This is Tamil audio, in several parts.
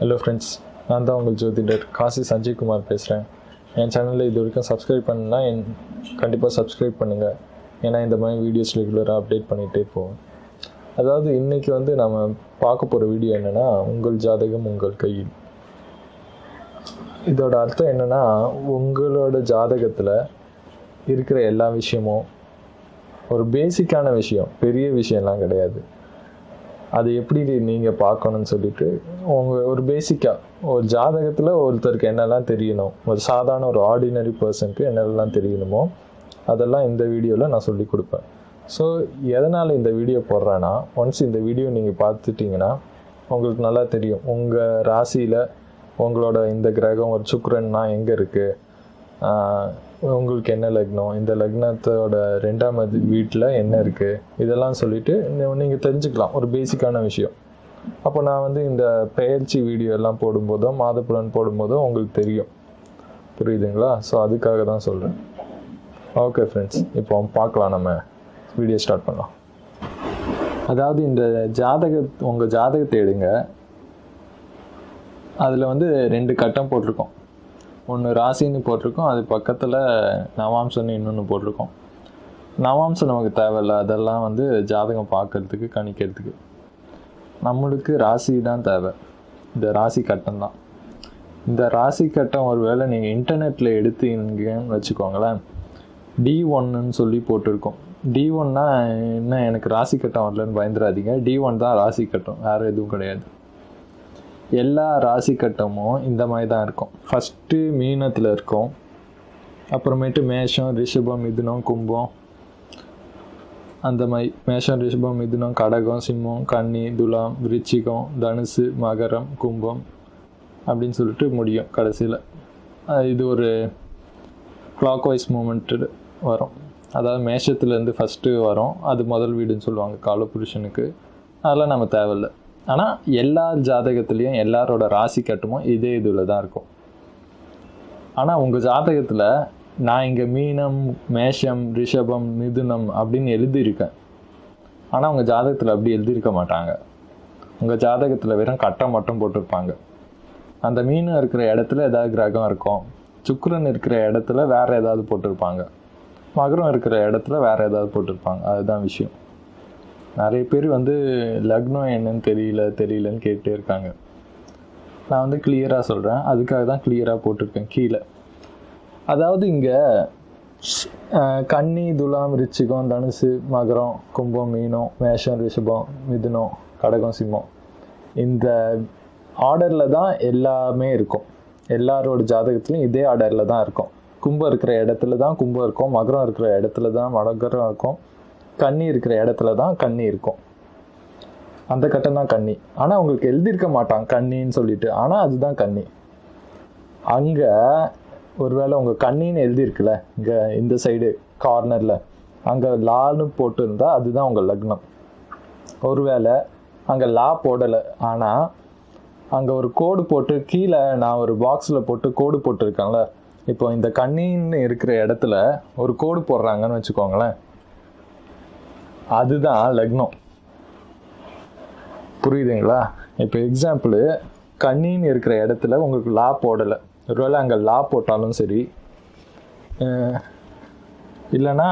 ஹலோ ஃப்ரெண்ட்ஸ் நான் தான் உங்கள் ஜோதிடர் காசி சஞ்சய் குமார் பேசுகிறேன் என் சேனலில் இது வரைக்கும் சப்ஸ்கிரைப் பண்ணால் என் கண்டிப்பாக சப்ஸ்கிரைப் பண்ணுங்கள் ஏன்னா இந்த மாதிரி வீடியோஸ் ரெகுலராக அப்டேட் பண்ணிகிட்டே போவோம். அதாவது இன்றைக்கி வந்து நம்ம பார்க்க போகிற வீடியோ என்னென்னா உங்கள் ஜாதகம் உங்கள் கையில். இதோட அர்த்தம் என்னென்னா உங்களோட ஜாதகத்தில் இருக்கிற எல்லா விஷயமும் ஒரு பேசிக்கான விஷயம் பெரிய விஷயம்லாம் கிடையாது. அது எப்படி நீங்கள் பார்க்கணும்னு சொல்லிட்டு உங்கள் ஒரு பேசிக்காக ஒரு ஜாதகத்தில் ஒருத்தருக்கு என்னெல்லாம் தெரியணும் ஒரு சாதாரண ஒரு ஆர்டினரி பர்சனுக்கு என்னெல்லாம் தெரியணுமோ அதெல்லாம் இந்த வீடியோவில் நான் சொல்லி கொடுப்பேன். ஸோ எதனால் இந்த வீடியோ போடுறேன்னா ஒன்ஸ் இந்த வீடியோ நீங்கள் பார்த்துட்டிங்கன்னா உங்களுக்கு நல்லா தெரியும். உங்கள் ராசியில் உங்களோட இந்த கிரகம் ஒரு சுக்ரன்னா எங்கே இருக்குது உங்களுக்கு என்ன லக்னம்? இந்த லக்னத்தோட ரெண்டாவது வீட்டில் என்ன இருக்குது இதெல்லாம் சொல்லிவிட்டு நீங்கள் தெரிஞ்சுக்கலாம். ஒரு பேசிக்கான விஷயம். அப்போ நான் வந்து இந்த பயிற்சி வீடியோ எல்லாம் போடும்போதோ மாதப்புலன் போடும்போதோ உங்களுக்கு தெரியும். புரியுதுங்களா? ஸோ அதுக்காக தான் சொல்கிறேன் ஓகே ஃப்ரெண்ட்ஸ் இப்போ பார்க்கலாம் நம்ம. வீடியோ ஸ்டார்ட் பண்ணலாம். அதாவது இந்த ஜாதக உங்கள் ஜாதகத்தை எடுங்க. அதில் வந்து ரெண்டு கட்டம் போட்டிருக்கோம். ஒன்று ராசின்னு போட்டிருக்கோம் அது பக்கத்தில் நவாம்சன்னு இன்னொன்று போட்டிருக்கோம். நவாம்சம் நமக்கு தேவையில்ல அதெல்லாம் வந்து ஜாதகம் பார்க்கறதுக்கு கணிக்கிறதுக்கு. நம்மளுக்கு ராசி தான் தேவை. இந்த ராசி கட்டம் தான். இந்த ராசி கட்டம் ஒரு வேளை நீங்கள் இன்டர்நெட்டில் எடுத்தீங்கன்னு வச்சுக்கோங்களேன் டி ஒன்னுன்னு சொல்லி போட்டிருக்கோம். டி ஒன்னா என்ன எனக்கு ராசி கட்டம் வரலன்னு பயந்துடாதீங்க. டி ஒன் தான் ராசி கட்டம் வேறு எதுவும் கிடையாது. எல்லா ராசி கட்டமும் இந்த மாதிரி தான் இருக்கும். ஃபஸ்ட்டு மீனத்தில் இருக்கும். அப்புறமேட்டு மேஷம் ரிஷபம் மிதுனம் கும்பம். அந்த மாதிரி மேஷம் ரிஷபம் மிதுனம் கடகம் சிம்மம் கன்னி துலாம் விருச்சிகம் தனுசு மகரம் கும்பம் அப்படின்னு சொல்லிட்டு முடியும் கடைசியில். இது ஒரு கிளாக் வைஸ் மூமெண்ட்டு வரும். அதாவது மேஷத்துலேருந்து ஃபஸ்ட்டு வரும். அது முதல் வீடுன்னு சொல்லுவாங்க காலபுருஷனுக்கு. அதெல்லாம் நம்ம தேவையில்லை. ஆனால் எல்லா ஜாதகத்துலேயும் எல்லாரோட ராசி கட்டமும் இதே இதில் தான் இருக்கும். ஆனால் உங்கள் ஜாதகத்தில் நான் இங்கே மீனம் மேஷம் ரிஷபம் மிதுனம் அப்படின்னு எழுதியிருக்கேன். ஆனால் உங்கள் ஜாதகத்தில் அப்படி எழுதியிருக்க மாட்டாங்க. உங்கள் ஜாதகத்தில் வெறும் கட்டம் மட்டும் போட்டிருப்பாங்க. அந்த மீன் இருக்கிற இடத்துல ஏதாவது கிரகம் இருக்கும். சுக்கரன் இருக்கிற இடத்துல வேறு ஏதாவது போட்டிருப்பாங்க. மகரம் இருக்கிற இடத்துல வேறு ஏதாவது போட்டிருப்பாங்க. அதுதான் விஷயம். நிறைய பேர் வந்து லக்னம் என்னன்னு தெரியல தெரியலன்னு கேட்டே இருக்காங்க. நான் வந்து கிளியராக சொல்கிறேன் அதுக்காக தான் கிளியராக போட்டிருக்கேன் கீழே. அதாவது இங்கே கன்னி துலாம் ரிச்சிகம் தனுசு மகரம் கும்பம் மீனம் மேஷம் ரிஷபம் மிதுனம் கடகம் சிம்மம். இந்த ஆர்டரில் தான் எல்லாமே இருக்கும். எல்லாரோட ஜாதகத்துலையும் இதே ஆர்டரில் தான் இருக்கும். கும்பம் இருக்கிற இடத்துல தான் கும்பம் இருக்கும். மகரம் இருக்கிற இடத்துல தான் மகரம் இருக்கும். கண்ணி இருக்கிற இடத்துல தான் கண்ணி இருக்கும். அந்த கட்டம் தான் கண்ணி. ஆனால் உங்களுக்கு எழுதியிருக்க மாட்டான் கண்ணின்னு சொல்லிட்டு. ஆனால் அதுதான் கண்ணி. அங்கே ஒருவேளை உங்கள் கண்ணின்னு எழுதியிருக்குல்ல இங்கே இந்த சைடு கார்னரில் அங்கே லான்னு போட்டிருந்தா அதுதான் உங்கள் லக்னம். ஒருவேளை அங்கே லா போடலை. ஆனால் அங்கே ஒரு கோடு போட்டு கீழே நான் ஒரு பாக்ஸில் போட்டு கோடு போட்டிருக்கேன்ல. இப்போ இந்த கண்ணின்னு இருக்கிற இடத்துல ஒரு கோடு போடுறாங்கன்னு வச்சுக்கோங்களேன். அதுதான் லக்னம். புரியுதுங்களா? இப்போ எக்ஸாம்பிள் கண்ணின்னு இருக்கிற இடத்துல உங்களுக்கு லா போடலை. ஒருவேளை அங்கே லா போட்டாலும் சரி இல்லைன்னா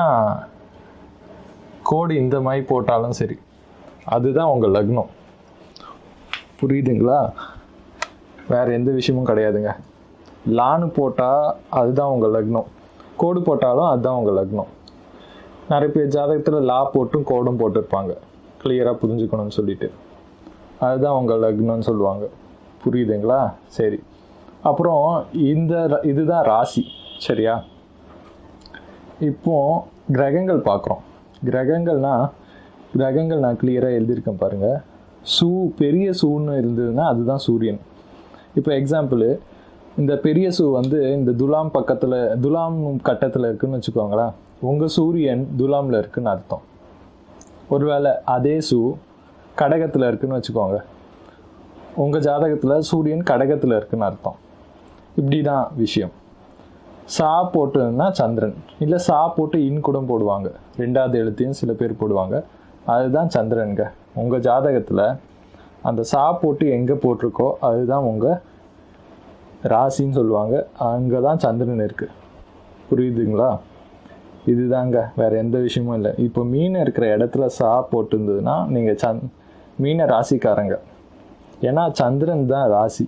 கோடு இந்த மாதிரி போட்டாலும் சரி அதுதான் உங்கள் லக்னம். புரியுதுங்களா? வேறு எந்த விஷயமும் கிடையாதுங்க. லான்னு போட்டால் அதுதான் உங்கள் லக்னம். கோடு போட்டாலும் அதுதான் உங்கள் லக்னம். நிறைய பேர் ஜாதகத்தில் லா போட்டும் கோடும் போட்டிருப்பாங்க. கிளியராக புரிஞ்சுக்கணும்னு சொல்லிட்டு. அதுதான் உங்கள் லக்னம்னு சொல்லுவாங்க. புரியுதுங்களா? சரி. அப்புறம் இந்த இதுதான் ராசி. சரியா? இப்போ கிரகங்கள் பார்க்குறோம். கிரகங்கள்னா கிரகங்கள் நான் கிளியராக எழுதியிருக்கேன் பாருங்கள் சூ பெரிய சூன்னு இருந்ததுன்னா அதுதான் சூரியன். இப்போ எக்ஸாம்பிள் இந்த பெரிய சூ வந்து இந்த துலாம் பக்கத்தில் துலாம் கட்டத்தில் இருக்குதுன்னு வச்சுக்கோங்களேன். உங்கள் சூரியன் துலாமில் இருக்குன்னு அர்த்தம். ஒருவேளை அதே சூ கடகத்தில் இருக்குன்னு வச்சுக்கோங்க. உங்கள் ஜாதகத்தில் சூரியன் கடகத்தில் இருக்குன்னு அர்த்தம். இப்படி தான் விஷயம். சா போட்டுன்னா சந்திரன். இல்லை சா போட்டு இன் கூட போடுவாங்க. ரெண்டாவது எழுத்தையும் சில பேர் போடுவாங்க. அதுதான் சந்திரனுங்க. உங்கள் ஜாதகத்தில் அந்த சா போட்டு எங்கே போட்டிருக்கோ அதுதான் உங்கள் ராசின்னு சொல்லுவாங்க. அங்கே தான் சந்திரன் இருக்குது புரியுதுங்களா? இதுதாங்க வேற எந்த விஷயமும் இல்லை. இப்போ மீன் இருக்கிற இடத்துல சா போட்டிருந்ததுன்னா நீங்கள் சந் மீன ராசிக்காரங்க. ஏன்னா சந்திரன் தான் ராசி.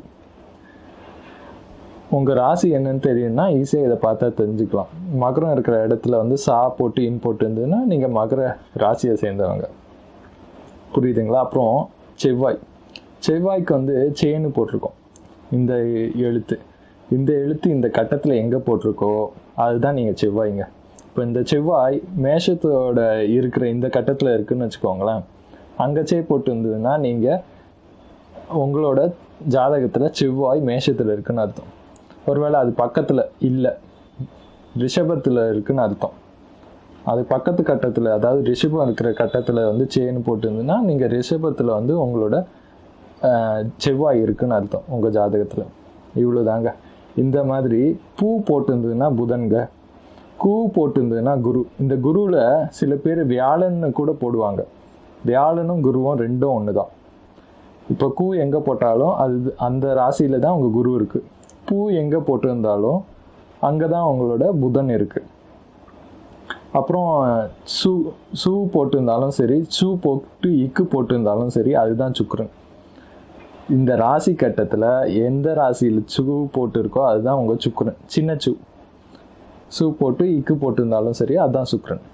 உங்கள் ராசி என்னன்னு தெரியும்னா ஈஸியாக இதை பார்த்தா தெரிஞ்சுக்கலாம். மகரம் இருக்கிற இடத்துல வந்து சா போட்டு இன் போட்டு இருந்ததுன்னா நீங்கள் மகர ராசியை சேர்ந்தவங்க. புரியுதுங்களா? அப்புறம் செவ்வாய். செவ்வாய்க்கு வந்து சேனு போட்டிருக்கோம். இந்த எழுத்து. இந்த எழுத்து இந்த கட்டத்தில் எங்கே போட்டிருக்கோ அதுதான் நீங்கள் செவ்வாய்ங்க. இப்போ இந்த செவ்வாய் மேஷத்தோட இருக்கிற இந்த கட்டத்தில் இருக்குன்னு வச்சுக்கோங்களேன். அங்கே சே போட்டு இருந்ததுன்னா நீங்கள் உங்களோட ஜாதகத்தில் செவ்வாய் மேஷத்தில் இருக்குன்னு அர்த்தம். ஒருவேளை அது பக்கத்தில் இல்லை ரிஷபத்தில் இருக்குன்னு அர்த்தம். அது பக்கத்து கட்டத்தில் அதாவது ரிஷபம் இருக்கிற கட்டத்தில் வந்து சேன்னு போட்டிருந்ததுன்னா நீங்கள் ரிஷபத்தில் வந்து உங்களோட செவ்வாய் இருக்குன்னு அர்த்தம் உங்கள் ஜாதகத்தில். இவ்வளோதாங்க இந்த மாதிரி பூ போட்டிருந்ததுன்னா புதன்க கூ போட்டிருந்ததுன்னா குரு. இந்த குருவில் சில பேர் வியாழன்னு கூட போடுவாங்க. வியாழனும் குருவும் ரெண்டும் ஒன்று தான் இப்போ கூ எங்கே போட்டாலும் அது அந்த ராசியில் தான் உங்கள் குரு இருக்குது பூ எங்கே போட்டிருந்தாலும் அங்கே தான் உங்களோட புதன் இருக்குது அப்புறம் சூ சூ போட்டிருந்தாலும் சரி சூ போட்டு இக்கு போட்டிருந்தாலும் சரி அதுதான் சுக்கிரன். இந்த ராசி கட்டத்தில் எந்த ராசியில் சூ போட்டிருக்கோ அதுதான் உங்கள் சுக்கிரன். சின்ன சூ. சு போட்டு இக்கு போட்டிருந்தாலும் சரி அதுதான் சுக்ரன்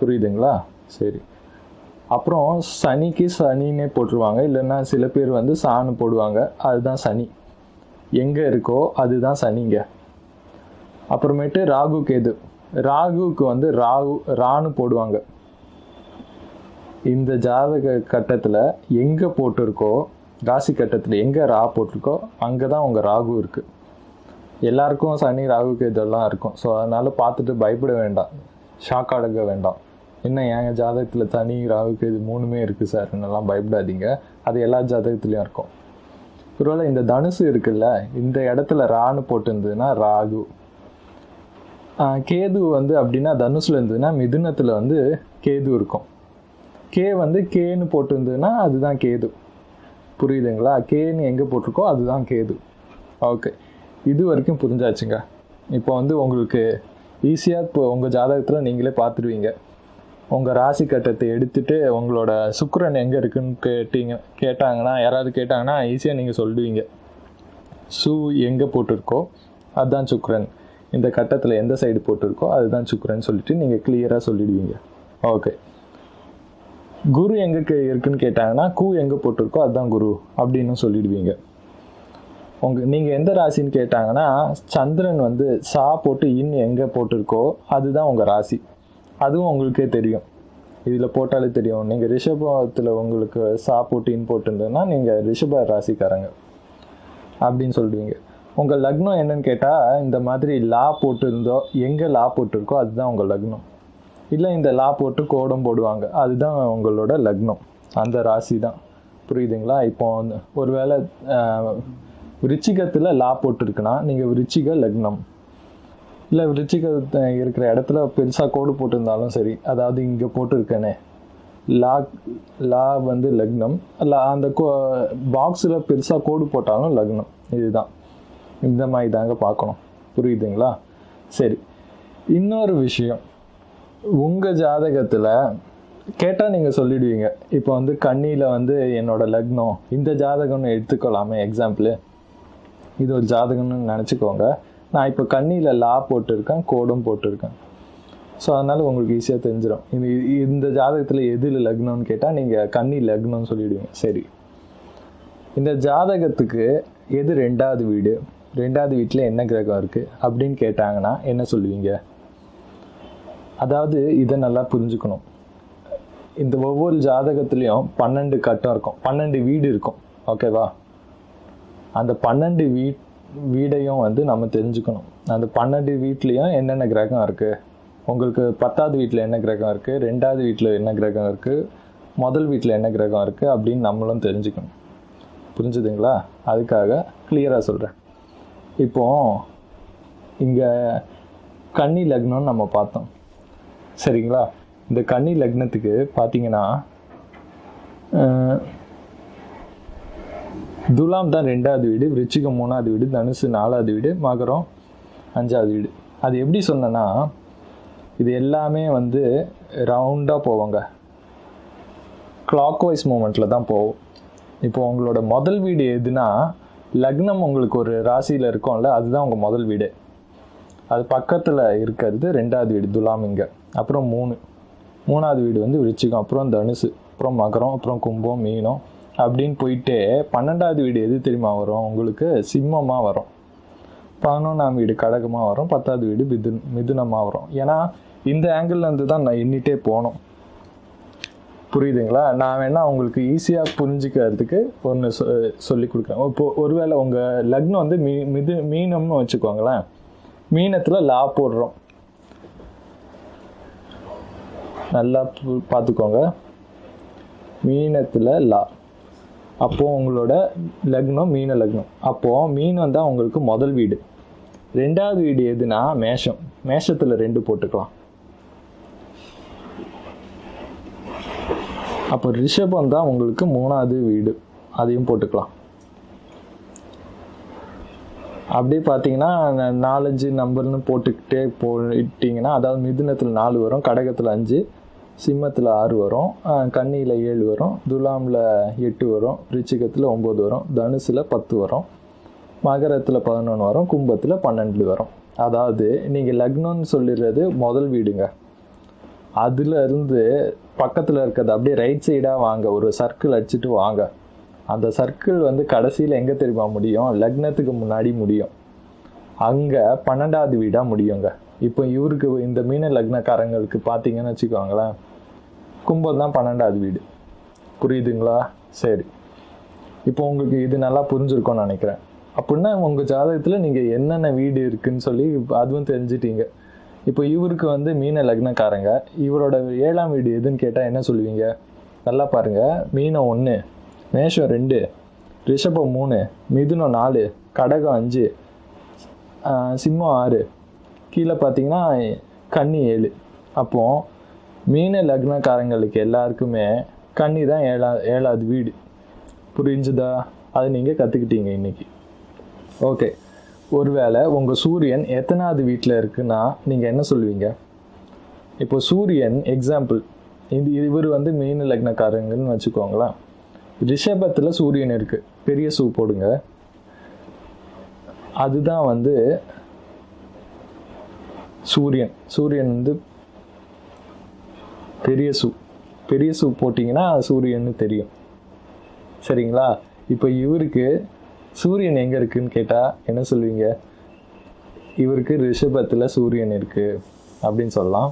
புரியுதுங்களா? சரி. அப்புறம் சனிக்கு சனின்னே போட்டுருவாங்க. இல்லைன்னா சில பேர் வந்து சாணு போடுவாங்க. அதுதான் சனி. எங்கே இருக்கோ அதுதான் சனிங்க. அப்புறமேட்டு ராகு கேது. ராகுவுக்கு வந்து ராகு ராணு போடுவாங்க. இந்த ஜாதக கட்டத்தில் எங்கே போட்டிருக்கோ ராசி கட்டத்தில் எங்கே ரா போட்டிருக்கோ அங்கே தான் உங்கள் ராகு இருக்குது எல்லாருக்கும் சனி ராகு இதெல்லாம் இருக்கும். ஸோ அதனால் பார்த்துட்டு பயப்பட வேண்டாம். ஷாக் அடங்க வேண்டாம். என்ன எங்கள் ஜாதகத்தில் தனி ராகு கேது மூணுமே இருக்குது சார். என்னெல்லாம் பயப்படாதீங்க. அது எல்லா ஜாதகத்துலேயும் இருக்கும். ஒருவேளை இந்த தனுசு இருக்குல்ல இந்த இடத்துல ரான்னு போட்டிருந்ததுன்னா ராகு. கேது வந்து அப்படின்னா தனுசுல இருந்ததுன்னா மிதுனத்தில் வந்து கேது இருக்கும். கே வந்து கேன்னு போட்டிருந்ததுன்னா அதுதான் கேது. புரியுதுங்களா? கேன்னு எங்கே போட்டிருக்கோ அதுதான் கேது. ஓகே இது வரைக்கும் புரிஞ்சாச்சுங்க. இப்போ வந்து உங்களுக்கு ஈஸியாக இப்போ உங்கள் ஜாதகத்தில் நீங்களே பார்த்துடுவீங்க. உங்கள் ராசி கட்டத்தை எடுத்துட்டு உங்களோட சுக்கரன் எங்கே இருக்குன்னு கேட்டீங்க கேட்டாங்கன்னா யாராவது கேட்டாங்கன்னா ஈஸியாக நீங்கள் சொல்லுவீங்க. சு எங்கே போட்டிருக்கோ அதுதான் சுக்கரன். இந்த கட்டத்தில் எந்த சைடு போட்டிருக்கோ அதுதான் சுக்கரன் சொல்லிட்டு நீங்கள் கிளியராக சொல்லிடுவீங்க. ஓகே குரு எங்கே கே- இருக்குன்னு கேட்டாங்கன்னா கூ எங்கே போட்டிருக்கோ அதுதான் குரு அப்படின்னு சொல்லிடுவீங்க. உங்க நீங்கள் எந்த ராசின்னு கேட்டாங்கன்னா சந்திரன் வந்து சா போட்டு இன் எங்கே போட்டிருக்கோ அதுதான் உங்கள் ராசி. அதுவும் உங்களுக்கே தெரியும். இதில் போட்டாலே தெரியும். நீங்கள் ரிஷபத்தில் உங்களுக்கு சா போட்டு இன் போட்டுருந்ததுன்னா நீங்கள் ரிஷப ராசிக்காரங்க அப்படின்னு சொல்லுவீங்க. உங்கள் லக்னம் என்னன்னு கேட்டால் இந்த மாதிரி லா போட்டிருந்தோ எங்கே லா போட்டிருக்கோ அதுதான் உங்கள் லக்னம். இல்லை இந்த லா போட்டு கோடம் போடுவாங்க அதுதான் உங்களோட லக்னம். அந்த ராசி தான் புரியுதுங்களா? இப்போ வந்து ஒருவேளை ஆஹ், விருச்சிகத்தில் லா போட்டிருக்குன்னா நீங்கள் விருச்சிக லக்னம். இல்லை விருச்சிக இருக்கிற இடத்துல பெருசாக கோடு போட்டிருந்தாலும் சரி அதாவது இங்கே போட்டிருக்கேனே. லா லா வந்து லக்னம். லா அந்த கோ பாக்ஸில் பெருசாக கோடு போட்டாலும் லக்னம். இதுதான். இந்த மாதிரி தாங்க பார்க்கணும். புரியுதுங்களா? சரி. இன்னொரு விஷயம். உங்கள் ஜாதகத்தில் கேட்டால் நீங்கள் சொல்லிடுவீங்க. இப்போ வந்து கண்ணியில் வந்து என்னோட லக்னம். இந்த ஜாதகம்னு எடுத்துக்கலாமே எக்ஸாம்பிள் இது ஒரு ஜாதகம்னு நினச்சிக்கோங்க. நான் இப்போ கண்ணியில் லா போட்டிருக்கேன் கோடும் போட்டிருக்கேன். ஸோ அதனால் உங்களுக்கு ஈஸியாக தெரிஞ்சிடும் இந்த இந்த ஜாதகத்தில் எதில் லக்னம்னு கேட்டால் நீங்கள் கன்னி லக்னம்னு சொல்லிவிடுவீங்க சரி. இந்த ஜாதகத்துக்கு எது ரெண்டாவது வீடு? ரெண்டாவது வீட்டில் என்ன கிரகம் இருக்குது அப்படின்னு கேட்டாங்கன்னா என்ன சொல்லுவீங்க? அதாவது இதை நல்லா புரிஞ்சுக்கணும். இந்த ஒவ்வொரு ஜாதகத்துலேயும் பன்னெண்டு கட்டம் இருக்கும். பன்னெண்டு வீடு இருக்கும். ஓகேவா அந்த பன்னெண்டு வீட் வீடையும் வந்து நம்ம தெரிஞ்சுக்கணும். அந்த பன்னெண்டு வீட்லேயும் என்னென்ன கிரகம் இருக்குது உங்களுக்கு பத்தாவது வீட்டில் என்ன கிரகம் இருக்குது ரெண்டாவது வீட்டில் என்ன கிரகம் இருக்குது முதல் வீட்டில் என்ன கிரகம் இருக்குது அப்படின்னு நம்மளும் தெரிஞ்சுக்கணும். புரிஞ்சுதுங்களா? அதுக்காக கிளியராக சொல்கிறேன் இப்போ இங்கே கன்னி லக்னம்னு நம்ம பார்த்தோம். சரிங்களா? இந்த கன்னி லக்னத்துக்கு பார்த்தீங்கன்னா துலாம் தான் ரெண்டாவது வீடு விருச்சிகம் மூணாவது வீடு தனுசு நாலாவது வீடு மகரம் அஞ்சாவது வீடு. அது எப்படி சொன்னேன்னா இது எல்லாமே வந்து ரவுண்டாக போவாங்க. கிளாக் வைஸ் மூமெண்ட்டில் தான் போகும். இப்போ உங்களோட முதல் வீடு எதுனா லக்னம் உங்களுக்கு ஒரு ராசியில் இருக்கும்ல அதுதான் உங்கள் முதல் வீடு. அது பக்கத்தில் இருக்கிறது ரெண்டாவது வீடு துலாம் இங்கே. அப்புறம் மூணு. மூணாவது வீடு வந்து விருச்சிகம் அப்புறம் தனுசு அப்புறம் மகரம் அப்புறம் கும்பம் மீனம். அப்படின்னு போயிட்டு பன்னெண்டாவது வீடு எது தெரியுமா வரும்? உங்களுக்கு சிம்மமாக வரும். பதினொன்றாம் வீடு கடகமாக வரும். பத்தாவது வீடு மிது மிதுனமாக வரும். ஏன்னா இந்த ஆங்கிள்லேருந்து தான் நான் எண்ணிட்டே போனோம் புரியுதுங்களா? நான் வேணால் உங்களுக்கு ஈஸியாக புரிஞ்சுக்கிறதுக்கு ஒன்று சொ சொல்லி கொடுக்குறேன். இப்போ ஒருவேளை உங்கள் லக்னம் வந்து மீ மிது மீனம்னு வச்சுக்கோங்களேன். மீனத்தில் லா போடுறோம். நல்லா பு- பார்த்துக்கோங்க. மீனத்தில் லா. அப்போது உங்களோட லக்னம் மீன லக்னம். அப்போது மீனம் தான் உங்களுக்கு முதல் வீடு. ரெண்டாவது வீடு எதுனா மேஷம். மேஷத்தில் ரெண்டு போட்டுக்கலாம். அப்போ ரிஷபம் தான் உங்களுக்கு மூணாவது வீடு. அதையும் போட்டுக்கலாம். அப்படியே பார்த்தீங்கன்னா நாலஞ்சு நம்பர்னு போட்டுக்கிட்டே போட்டிங்கன்னா அதாவது மிதுனத்தில் நாலு வரும் கடகத்தில் அஞ்சு. சிம்மத்தில் ஆறு வரும் கன்னியில் ஏழு வரும் துலாமில் எட்டு வரும் ரிச்சிகத்தில் ஒம்பது வரும் தனுசில் பத்து வரும் மகரத்தில் பதினொன்று வரும் கும்பத்தில் பன்னெண்டு வரும். அதாவது நீங்கள் லக்னம்னு சொல்லிடுறது முதல் வீடுங்க. அதில் இருந்து பக்கத்தில் இருக்கிறது அப்படியே ரைட் சைடாக வாங்க ஒரு சர்க்கிள் அடிச்சுட்டு வாங்க. அந்த சர்க்கிள் வந்து கடைசியில் எங்கே தெரியுமா முடியும்? லக்னத்துக்கு முன்னாடி முடியும். அங்கே பன்னெண்டாவது வீடாக முடியுங்க. இப்போ இவருக்கு இந்த மீன லக்னக்காரங்களுக்கு பார்த்தீங்கன்னு வச்சுக்கோங்களேன் கும்பல் தான் பன்னெண்டாவது வீடு. புரியுதுங்களா? சரி. இப்போ உங்களுக்கு இது நல்லா புரிஞ்சிருக்கும்னு நினைக்கிறேன். அப்படின்னா உங்கள் ஜாதகத்தில் நீங்கள் என்னென்ன வீடு இருக்குன்னு சொல்லி அதுவும் தெரிஞ்சிட்டீங்க. இப்போ இவருக்கு வந்து மீன லக்னக்காரங்க. இவரோட ஏழாம் வீடு எதுன்னு கேட்டால் என்ன சொல்லுவீங்க? நல்லா பாருங்க. மீனம் ஒன்று மேஷம் ரெண்டு ரிஷபம் மூணு மிதுனம் நாலு கடகம் அஞ்சு சிம்மம் ஆறு. கீழே பார்த்தீங்கன்னா கன்னி ஏழு. அப்போ மீன லக்னக்காரங்களுக்கு எல்லாருக்குமே கன்னி தான் ஏழா ஏழாவது வீடு. புரிஞ்சுதா? அதை நீங்கள் கற்றுக்கிட்டீங்க இன்னைக்கு. ஓகே. ஒருவேளை உங்கள் சூரியன் எத்தனாவது வீட்டில் இருக்குன்னா நீங்கள் என்ன சொல்லுவீங்க? இப்போ சூரியன் எக்ஸாம்பிள் இது இவர் வந்து மீன லக்னக்காரங்கன்னு வச்சுக்கோங்களேன். ரிஷபத்தில் சூரியன் இருக்குது பெரிய சூ போடுங்க. அதுதான் வந்து சூரியன். சூரியன் வந்து பெரிய சூ பெரிய சூ போட்டிங்கன்னா சூரியன்னு தெரியும். சரிங்களா? இப்போ இவருக்கு சூரியன் எங்கே இருக்குன்னு கேட்டால் என்ன சொல்லுவீங்க இவருக்கு ரிஷபத்தில் சூரியன் இருக்குது அப்படின்னு சொல்லலாம்.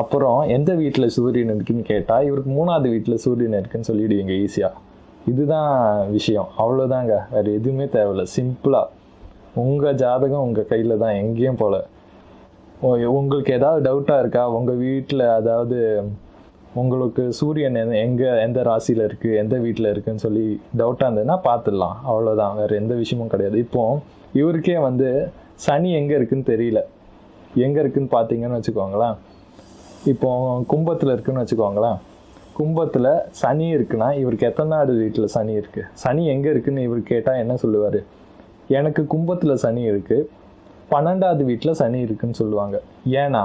அப்புறம் எந்த வீட்டில் சூரியன் இருக்குன்னு கேட்டால் இவருக்கு மூணாவது வீட்டில் சூரியன் இருக்குன்னு சொல்லிடுவீங்க ஈஸியாக இதுதான் விஷயம். அவ்வளோதாங்க வேறு எதுவுமே தேவையில்ல. சிம்பிளாக உங்கள் ஜாதகம் உங்கள் கையில் தான் எங்கேயும் போல. உங்களுக்கு ஏதாவது டவுட்டாக இருக்கா? உங்கள் வீட்டில் அதாவது உங்களுக்கு சூரியன் எந்த- எங்கே எந்த ராசியில் இருக்குது எந்த வீட்டில் இருக்குதுன்னு சொல்லி டவுட்டாக இருந்ததுன்னா பார்த்துடலாம் அவ்வளோதான் வேறு எந்த விஷயமும் கிடையாது. இப்போ இவருக்கே வந்து சனி எங்கே இருக்குன்னு தெரியல. எங்கே இருக்குன்னு பார்த்தீங்கன்னு வச்சுக்கோங்களேன். இப்போ கும்பத்தில் இருக்குன்னு வச்சுக்கோங்களேன். கும்பத்தில் சனி இருக்குன்னா இவருக்கு எத்தனை நாடு வீட்டில் சனி இருக்குது சனி எங்கே இருக்குன்னு இவர் கேட்டால் என்ன சொல்லுவார்? எனக்கு கும்பத்தில் சனி இருக்குது பன்னெண்டாவது வீட்டில் சனி இருக்குன்னு சொல்லுவாங்க. ஏன்னா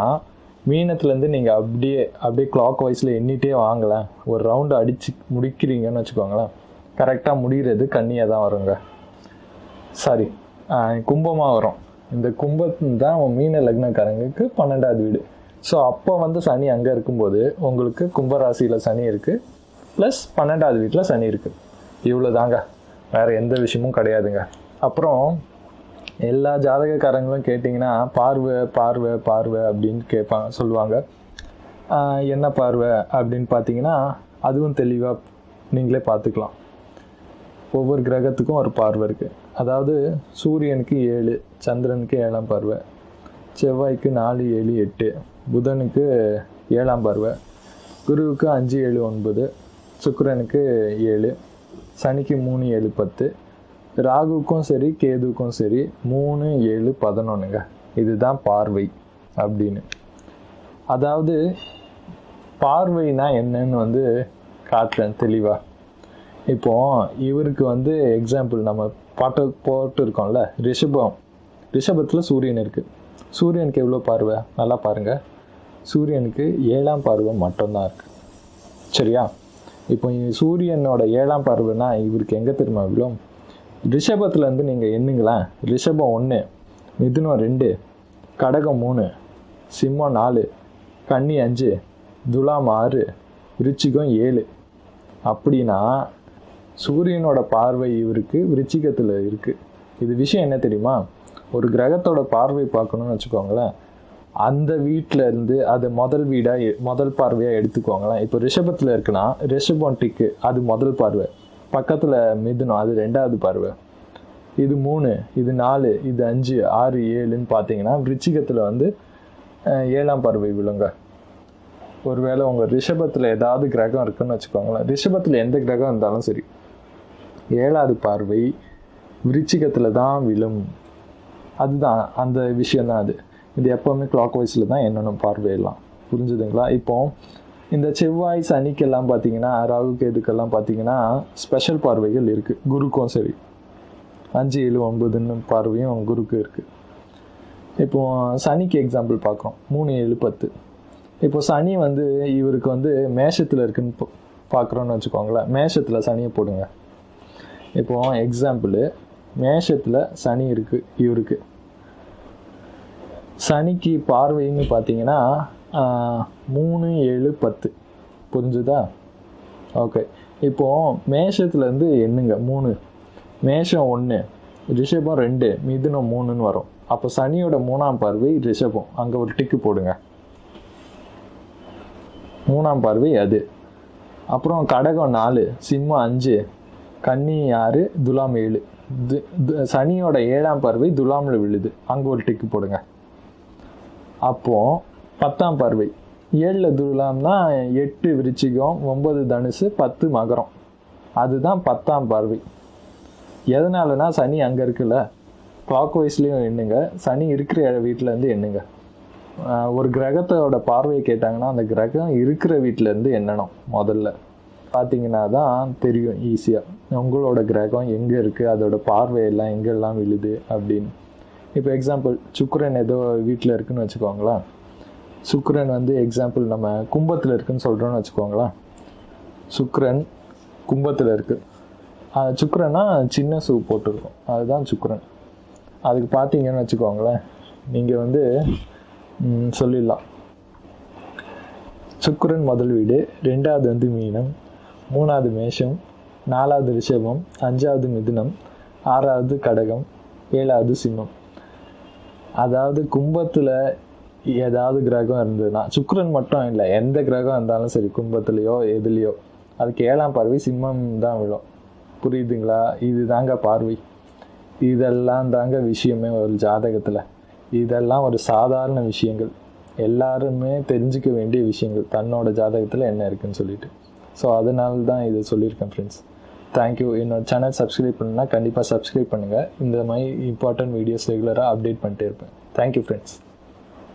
மீனத்துலேருந்து நீங்கள் அப்படியே அப்படியே கிளாக் வைஸில் எண்ணிட்டே வாங்கலாம். ஒரு ரவுண்டு அடித்து முடிக்கிறீங்கன்னு வச்சுக்கோங்களேன். கரெக்டாக முடிகிறது கன்னியாக தான் வருங்க. சாரி கும்பமாக வரும். இந்த கும்பம் தான் மீன லக்னக்காரங்களுக்கு பன்னெண்டாவது வீடு. ஸோ அப்போ வந்து சனி அங்கே இருக்கும்போது உங்களுக்கு கும்பராசியில் சனி இருக்குது ப்ளஸ் பன்னெண்டாவது வீட்டில் சனி இருக்குது இவ்வளோ தாங்க வேறு எந்த விஷயமும் கிடையாதுங்க. அப்புறம் எல்லா ஜாதகக்காரங்களும் கேட்டிங்கன்னா பார்வை பார்வை பார்வை அப்படின்னு கேட்பாங்க சொல்லுவாங்க. என்ன பார்வை? அப்படின்னு பார்த்தீங்கன்னா அதுவும் தெளிவாக நீங்களே பார்த்துக்கலாம் ஒவ்வொரு கிரகத்துக்கும் ஒரு பார்வை இருக்குது அதாவது சூரியனுக்கு ஏழு சந்திரனுக்கு ஏழாம் பார்வை செவ்வாய்க்கு நாலு ஏழு எட்டு புதனுக்கு ஏழாம் பார்வை குருவுக்கு அஞ்சு ஏழு ஒன்பது சுக்கரனுக்கு ஏழு சனிக்கு மூணு ஏழு பத்து ராகுக்கும் சரி கேதுக்கும் சரி மூணு ஏழு பதினொன்றுங்க இதுதான் பார்வை அப்படின்னு. அதாவது பார்வைனா என்னன்னு வந்து காட்டுறேன் தெளிவாக இப்போ இவருக்கு வந்து எக்ஸாம்பிள் நம்ம பாட்டு போட்டு இருக்கோம்ல ரிஷபம். ரிஷபத்தில் சூரியன் இருக்குது சூரியனுக்கு எவ்வளோ பார்வை? நல்லா பாருங்கள் சூரியனுக்கு ஏழாம் பார்வை மட்டும்தான் இருக்குது சரியா? இப்போ சூரியனோட ஏழாம் பார்வைனா இவருக்கு எங்கே தெரியுமா விழும்? ரிஷபத்துலேருந்து நீங்கள் எண்ணுங்களேன் ரிஷபம் ஒன்று மிதுனம் ரெண்டு கடகம் மூணு சிம்மம் நாலு கன்னி அஞ்சு துலாம் ஆறு விருச்சிகம் ஏழு. அப்படின்னா சூரியனோட பார்வை இவருக்கு விருச்சிகத்தில் இருக்குது இது விஷயம் என்ன தெரியுமா? ஒரு கிரகத்தோட பார்வை பார்க்கணும்னு வச்சுக்கோங்களேன். அந்த வீட்டில் இருந்து அது முதல் வீடாக முதல் பார்வையாக எடுத்துக்கோங்களேன். இப்போ ரிஷபத்தில் இருக்குன்னா ரிஷபம் டிக்கு அது முதல் பார்வை. பக்கத்தில் மிதுனம் அது ரெண்டாவது பார்வை இது மூணு இது நாலு இது அஞ்சு ஆறு ஏழுன்னு பார்த்தீங்கன்னா விருச்சிகத்தில் வந்து ஏழாம் பார்வை விழுங்க ஒருவேளை உங்கள் ரிஷபத்தில் ஏதாவது கிரகம் இருக்குன்னு வச்சுக்கோங்களேன். ரிஷபத்தில் எந்த கிரகம் இருந்தாலும் சரி ஏழாவது பார்வை விருச்சிகத்தில் தான் விழும். அதுதான் அந்த விஷயம்தான் அது. இது எப்போவுமே கிளாக் வைஸில் தான் என்னென்ன பார்வையெல்லாம். புரிஞ்சுதுங்களா? இப்போ இந்த செவ்வாய் சனிக்கெல்லாம் பார்த்தீங்கன்னா ராகுக்கு இதுக்கெல்லாம் பார்த்தீங்கன்னா ஸ்பெஷல் பார்வைகள் இருக்குது குருக்கும் சரி. அஞ்சு ஏழு ஒன்பதுன்னு பார்வையும் குருக்கு இருக்குது இப்போ சனிக்கு எக்ஸாம்பிள் பார்க்குறோம். மூணு ஏழு பத்து. இப்போ சனி வந்து இவருக்கு வந்து மேஷத்தில் இருக்குன்னு பார்க்குறோன்னு வச்சுக்கோங்களேன். மேஷத்தில் சனியை போடுங்க. இப்போ எக்ஸாம்பிள் மேஷத்தில் சனி இருக்குது இவருக்கு. சனிக்கு பார்வைன்னு பார்த்தீங்கன்னா மூணு ஏழு பத்து. புரிஞ்சுதா? ஓகே. இப்போ மேஷத்துலேருந்து எண்ணுங்க மூணு. மேஷம் ஒன்று ரிஷபம் ரெண்டு மிதுனம் மூணுன்னு வரும். அப்போ சனியோட மூணாம் பார்வை ரிஷபம். அங்கே ஒரு டிக்கு போடுங்க. மூணாம் பார்வை அது. அப்புறம் கடகம் நாலு சிம்மம் அஞ்சு கன்னி ஆறு துலாம் ஏழு. து- சனியோட ஏழாம் பார்வை துலாமில் விழுது. அங்கே ஒரு டிக்கு போடுங்க. அப்போது பத்தாம் பார்வை. ஏழில் துலாம்னா எட்டு விருச்சிகம் ஒன்பது தனுசு பத்து மகரம். அதுதான் பத்தாம் பார்வை. எதனாலனா சனி அங்கே இருக்குல்ல? கிளாக் வைஸ்லேயும் எண்ணுங்க. சனி இருக்கிற வீட்டிலேருந்து எண்ணுங்க. ஒரு கிரகத்தோட பார்வையை கேட்டாங்கன்னா அந்த கிரகம் இருக்கிற வீட்டில் இருந்து எண்ணணும் முதல்ல. பார்த்தீங்கன்னா தான் தெரியும் ஈஸியாக உங்களோட கிரகம் எங்கே இருக்குது அதோட பார்வையெல்லாம் எங்கெல்லாம் விழுது அப்படின்னு. இப்போ எக்ஸாம்பிள் சுக்கரன் ஏதோ வீட்டில் இருக்குன்னு வச்சுக்கோங்களேன். சுக்ரன் வந்து எக்ஸாம்பிள் நம்ம கும்பத்தில் இருக்குன்னு சொல்கிறோன்னு வச்சுக்கோங்களேன். சுக்ரன் கும்பத்தில் இருக்குது சுக்கிரன்னா சின்ன சூ போட்டிருக்கும். அதுதான் சுக்ரன் அதுக்கு பார்த்தீங்கன்னு வச்சுக்கோங்களேன். நீங்கள் வந்து சொல்லிடலாம். சுக்கரன் முதல் வீடு ரெண்டாவது வந்து மீனம் மூணாவது மேஷம் நாலாவது ரிஷபம் அஞ்சாவது மிதுனம் ஆறாவது கடகம் ஏழாவது சிம்மம். அதாவது கும்பத்தில் ஏதாவது கிரகம் இருந்ததுன்னா சுக்ரன் மட்டும் இல்லை எந்த கிரகம் இருந்தாலும் சரி கும்பத்துலேயோ எதுலேயோ அதுக்கு ஏழாம் பார்வை சிம்மம் தான் விழும். புரியுதுங்களா? இது தாங்க பார்வை. இதெல்லாம் தாங்க விஷயமே ஒரு ஜாதகத்தில். இதெல்லாம் ஒரு சாதாரண விஷயங்கள். எல்லாருமே தெரிஞ்சுக்க வேண்டிய விஷயங்கள். தன்னோட ஜாதகத்தில் என்ன இருக்குன்னு சொல்லிட்டு. ஸோ அதனால தான் இதை சொல்லியிருக்கேன் ஃப்ரெண்ட்ஸ் தேங்க்யூ என்னோட சேனல் சப்ஸ்கிரைப் பண்ணுன்னா கண்டிப்பாக சப்ஸ்கிரைப் பண்ணுங்கள் இந்த மாதிரி இம்பார்ட்டன்ட் வீடியோஸ் ரெகுலராக அப்டேட் பண்ணிட்டே இருப்பேன். Thank you friends